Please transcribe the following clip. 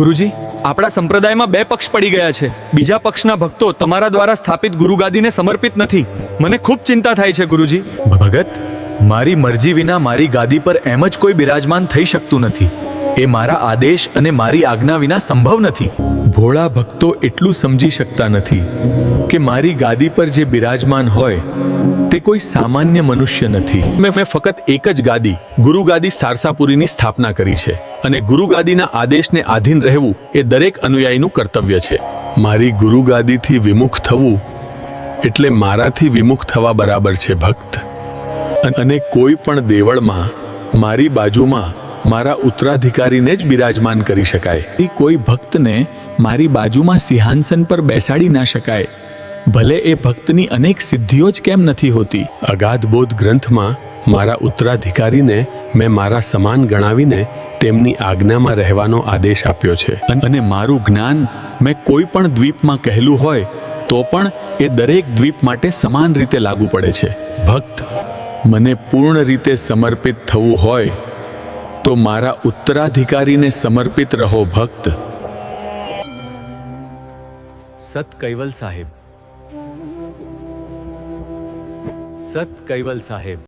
ગુરુજી આપણા સંપ્રદાયમાં બે પક્ષ પડી ગયા છે. બીજા પક્ષના ભક્તો તમારા દ્વારા સ્થાપિત ગુરુગાદીને સમર્પિત નથી. મને ખૂબ ચિંતા થાય છે ગુરુજી. ભગત મારી મરજી વિના મારી ગાદી પર એમ જ કોઈ બિરાજમાન થઈ શકતું નથી. એ મારા આદેશ અને મારી આજ્ઞા વિના સંભવ નથી. ભોળા ભક્તો એટલું સમજી શકતા નથી કે મારી ગાદી પર જે બિરાજમાન હોય, તે કોઈ સામાન્ય મનુષ્ય નથી. મેં મેં ફક્ત એક જ ગાદી, ગુરુ ગાદી સારસાપુરીની સ્થાપના કરી છે. અને ગુરુ ગાદીના આદેશને આધીન રહેવું એ દરેક અનુયાયીનું કર્તવ્ય છે. મારી ગુરુ ગાદીથી વિમુખ થવું એટલે મારાથી વિમુખ થવા બરાબર છે ભક્ત. અન- કોઈ પણ દેવળમાં, મારી બાજુમાં મારા ઉત્તરાધિકારીને જ બિરાજમાન કરી શકાય. કોઈ ભક્તને મારી બાજુમાં સિંહાસન પર બેસાડી ના શકાય. ભલે એ ભક્તની અનેક સિદ્ધિઓ જ કેમ નથી હોતી. અગાધ બોધ ગ્રંથમાં મારા ઉત્તરાધિકારીને મેં મારા સમાન ગણાવીને તેમની આજ્ઞામાં રહેવાનો આદેશ આપ્યો છે. અને મારું જ્ઞાન મેં કોઈ પણ દ્વીપમાં કહેલું હોય, તો પણ એ દરેક દ્વીપ માટે સમાન રીતે લાગુ પડે છે. ભક્ત, મને પૂર્ણ રીતે સમર્પિત થવું હોય તો મારા ઉત્તરાધિકારીને સમર્પિત રહો ભક્ત. સત કૈવલ સાહેબ. સત કૈવલ સાહેબ.